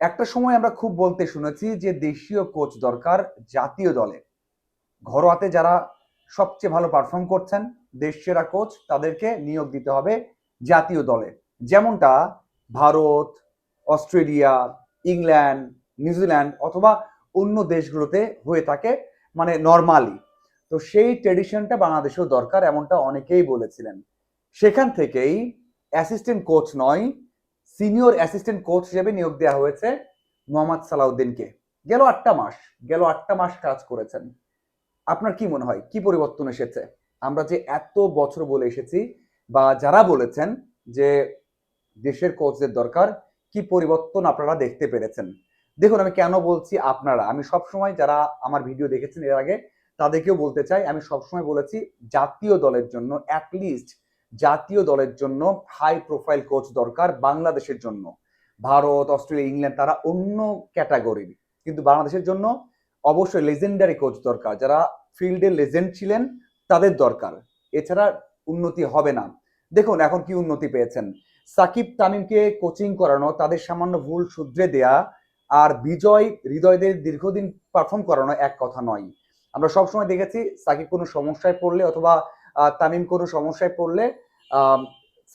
একটা সময় আমরা খুব বলতে শুনেছি যে দেশীয় কোচ দরকার জাতীয় দলে। ঘরোয়াতে যারা সবচেয়ে ভালো পারফর্ম করছেন, দেশ সেরা কোচ, তাদেরকে নিয়োগ দিতে হবে জাতীয় দলে। যেমনটা ভারত, অস্ট্রেলিয়া, ইংল্যান্ড, নিউজিল্যান্ড অথবা অন্য দেশগুলোতে হয়ে থাকে মানে নর্মালি তো সেই ট্রেডিশনটা বাংলাদেশেও দরকার, এমনটা অনেকেই বলেছিলেন। সেখান থেকেই অ্যাসিস্ট্যান্ট কোচ নয় সিনিয়র অ্যাসিস্ট্যান্ট কোচ হিসেবে নিয়োগ দেওয়া হয়েছে মোহাম্মদ সালাউদ্দিনকে। গেল আটটা মাস, গেল আটটা মাস কাজ করেছেন। আপনার কি মনে হয়? কি পরিবর্তন এসেছে? আমরা যে এত বছর বলে এসেছি বা যারা বলেছেন যে দেশের কোচদের দরকার, কি পরিবর্তন আপনারা দেখতে পেরেছেন? দেখুন, আমি কেন বলছি আপনারা? আমি সবসময় যারা আমার ভিডিও দেখেছেন এর আগে, তাদেরকেও বলতে চাই, আমি সবসময় বলেছি জাতীয় দলের জন্য অ্যাটলিস্ট জাতীয় দলের জন্য হাই প্রোফাইল কোচ দরকার বাংলাদেশের জন্য। ভারত, অস্ট্রেলিয়া, ইংল্যান্ড তারা অন্য ক্যাটাগরির কিন্তু বাংলাদেশের জন্য অবশ্যই লেজেন্ডারি কোচ দরকার। যারা ফিল্ডে লেজেন্ড ছিলেন, তাদের দরকার। এছাড়া উন্নতি হবে না। দেখুন, এখন কি উন্নতি পেয়েছেন? সাকিব তামিমকে কোচিং করানো, তাদের সামান্য ভুল শুধরে দেয়া আর বিজয় হৃদয়দের দীর্ঘদিন পারফর্ম করানো এক কথা নয়। আমরা সবসময় দেখেছি সাকিব কোনো সমস্যায় পড়লে অথবা তামিম কোনো সমস্যায় পড়লে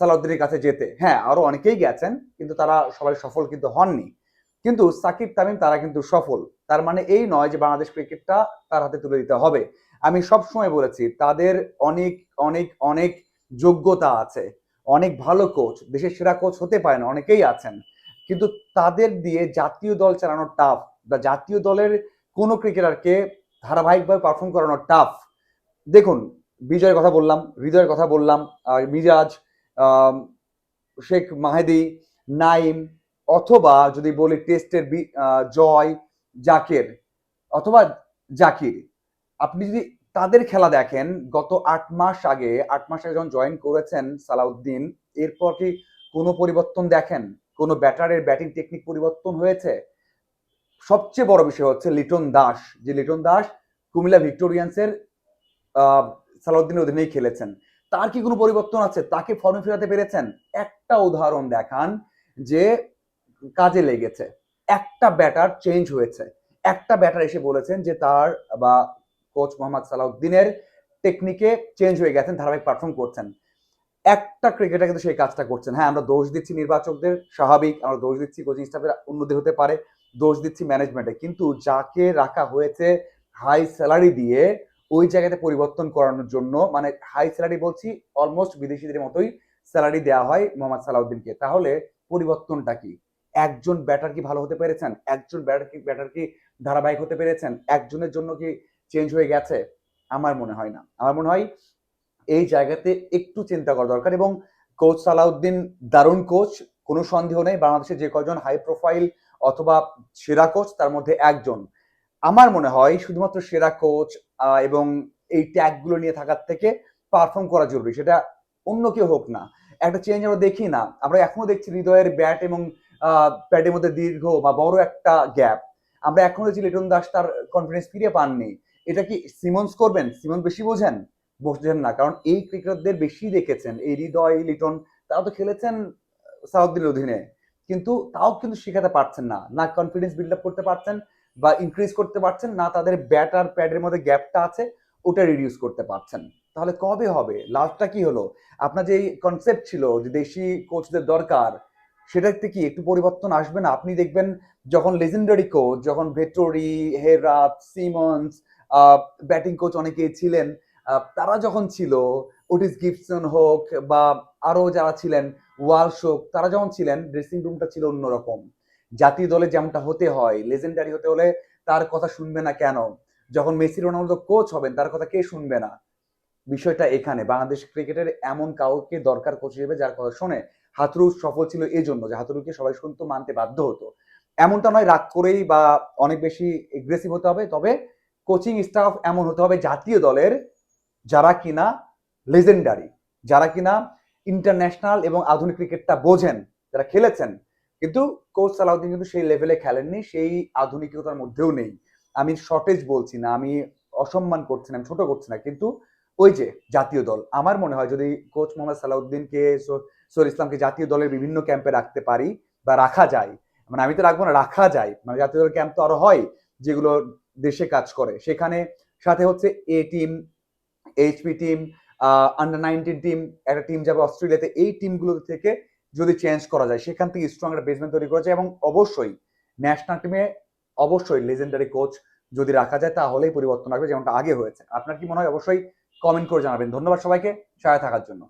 সালাউদ্দিনের কাছে যেতে। হ্যাঁ আরও অনেকেই গেছেন, কিন্তু তারা সবাই সফল কিন্তু হননি। কিন্তু সাকিব, তামিম তারা কিন্তু সফল। তার মানে এই নয় যে বাংলাদেশ ক্রিকেটটা তার হাতে তুলে দিতে হবে। আমি সব সময় বলেছি, তাদের অনেক অনেক অনেক যোগ্যতা আছে। অনেক ভালো কোচ, দেশের সেরা কোচ হতে পারে না অনেকেই আছেন। কিন্তু তাদের দিয়ে জাতীয় দল চালানো টাফ বা জাতীয় দলের কোনো ক্রিকেটারকে ধারাবাহিকভাবে পারফর্ম করানো টাফ দেখুন বিজয়ের কথা বললাম, হৃদয়ের কথা বললাম, আর মিরাজ শেখ মাহেদি, নাইম, অথবা যদি বলি টেস্টের জয়, জাকের, অথবা জাকির, আপনি যদি তাদের খেলা দেখেন, গত আট মাস আগে, আট মাস আগে যখন জয়েন করেছেন সালাউদ্দিন, এরপর কি কোনো পরিবর্তন দেখেন? কোনো ব্যাটারের ব্যাটিং টেকনিক পরিবর্তন হয়েছে? সবচেয়ে বড় বিষয় হচ্ছে লিটন দাস, যে লিটন দাস কুমিল্লা ভিক্টোরিয়ান্সের সালাউদ্দিনের অধীনেই খেলেছেন। তার কি কোনো পরিবর্তন আছে? তাকে ফর্মে ফেরাতে পেরেছেন? একটা উদাহরণ দেখান যে কাজে লেগেছে। একটা ব্যাটার চেঞ্জ হয়েছে। একটা ব্যাটার এসে বলেছেন যে তার বা কোচ মোহাম্মদ সালাউদ্দিনের টেকনিকে চেঞ্জ হয়ে গেছেন, ধারাবাহিক পারফর্ম করছেন। একটা ক্রিকেটার কিন্তু সেই কাজটা করছেন। হ্যাঁ আমরা দোষ দিচ্ছি নির্বাচকদের, স্বাভাবিক। আমরা দোষ দিচ্ছি কোচিং স্টাফের উন্নতি হতে পারে। দোষ দিচ্ছি ম্যানেজমেন্টে কিন্তু যাকে রাখা হয়েছে হাই স্যালারি দিয়ে ওই জায়গাতে পরিবর্তন করানোর জন্য মানে হাই স্যালারি বলছি অলমোস্ট বিদেশিদের মতোই স্যালারি দেওয়া হয় মোহাম্মদ সালাউদ্দিনকে। তাহলে পরিবর্তনটা কি? একজন ব্যাটার কি ভালো হতে পেরেছেন? একজন ব্যাটার কি ব্যাটার কি ধারাবাহিক হতে পেরেছেন? একজনের জন্য কি চেঞ্জ হয়ে গেছে? আমার মনে হয় না। আমার মনে হয় এই জায়গাতে একটু চিন্তা করা দরকার এবং কোচ সালাউদ্দিন দারুণ কোচ কোনো সন্দেহ নেই। বাংলাদেশে যে কজন হাই প্রোফাইল অথবা সেরা কোচ তার মধ্যে একজন। আমার মনে হয় শুধুমাত্র সেরা কোচ এবং এই ট্যাগগুলো নিয়ে থাকার থেকে পারফর্ম করা জরুরি। সেটা অন্য কেউ হোক না। একটা চেঞ্জ আমরা দেখি না। আমরা এখনও দেখছি হৃদয়ের ব্যাট এবং প্যাডের মধ্যে দীর্ঘ বা বড় একটা গ্যাপ আমরা এখনও দেখছি লিটন দাস তার কনফিডেন্স ফিরে পাননি। এটা কি সিমন্স করবেন? সিমন বেশি বোঝেন? বোঝেন না। কারণ এই ক্রিকেটারদের বেশি দেখেছেন। এই হৃদয়, লিটন, তারা তো খেলেছেন সাউদ্দিনের অধীনে। কিন্তু তাও কিন্তু শেখাতে পারছেন না। না কনফিডেন্স বিল্ড আপ করতে পারছেন বা ইনক্রিজ করতে পারছেন না, তাদের ব্যাট আর প্যাডের মধ্যে গ্যাপটা আছে, ওটা রিডিউস করতে পারছেন। তাহলে কবে হবে? লাস্টটা কি হলো? আপনার যে কনসেপ্ট ছিল যে দেশি কোচদের দরকার সেটাতে কি একটু পরিবর্তন আসবে না? আপনি দেখবেন যখন লেজেন্ডারি কোচ যখন Vettori, Herath, Simmons batting coach অনেকেই ছিলেন তারা যখন ছিল, ওটিস গিফসন হোক বা আরও যারা ছিলেন, ওয়ালশোক, তারা যখন ছিলেন ড্রেসিং রুমটা ছিল অন্যরকম। জাতীয় দলে যেমনটা হতে হয় লেজেন্ডারি হতে হলে তার কথা শুনবে না কেন? যখন মেসি রোনালদো কোচ হবেন, তার কথা কে শুনবে না? বিষয়টা এখানে। বাংলাদেশ ক্রিকেটের এমন কাউকে দরকার কোচ হিসেবে যার কথা শোনে, হাতুরু সফল ছিল এই জন্য যে হাতুরুকে সবাই শুনতো, মানতে বাধ্য হতো। এমনটা নয় রাগ করেই বা অনেক বেশি এগ্রেসিভ হতে হবে, তবে কোচিং স্টাফ এমন হতে হবে জাতীয় দলের যারা কিনা লেজেন্ডারি যারা কিনা ইন্টারন্যাশনাল এবং আধুনিক ক্রিকেটটা বোঝেন, যারা খেলেছেন। কিন্তু কোচ সালাউদ্দিন কিন্তু সেই লেভেলে খেলেননি, সেই আধুনিকতার মধ্যেও নেই। আমি শর্টেজ বলছি না, আমি অসম্মান করছি না, আমি ছোট করছি না। কিন্তু ওই যে জাতীয় দল, আমার মনে হয় যদি কোচ মোহাম্মদ সালাউদ্দিনকে সৈয়দ ইসলামকে জাতীয় দলের বিভিন্ন ক্যাম্পে রাখতে পারি বা রাখা যায় মানে আমি তো রাখব না, রাখা যায় মানে জাতীয় দলের ক্যাম্প তো আরও হয়, যেগুলো দেশে কাজ করে। সেখানে সাথে হচ্ছে A team HP team under nineteen team একটা টিম যাবে অস্ট্রেলিয়াতে, এই টিমগুলো থেকে যদি চেঞ্জ করা যায়, সেখান থেকে স্ট্রং একটা বেসমেন্ট তৈরি করা যায় এবং অবশ্যই ন্যাশনাল টিমে অবশ্যই লেজেন্ডারি কোচ যদি রাখা যায়, তাহলেই পরিবর্তন আসবে যেমনটা আগে হয়েছে। আপনার কি মনে হয়? অবশ্যই কমেন্ট করে জানাবেন। ধন্যবাদ সবাইকে। সাথে থাকার জন্য।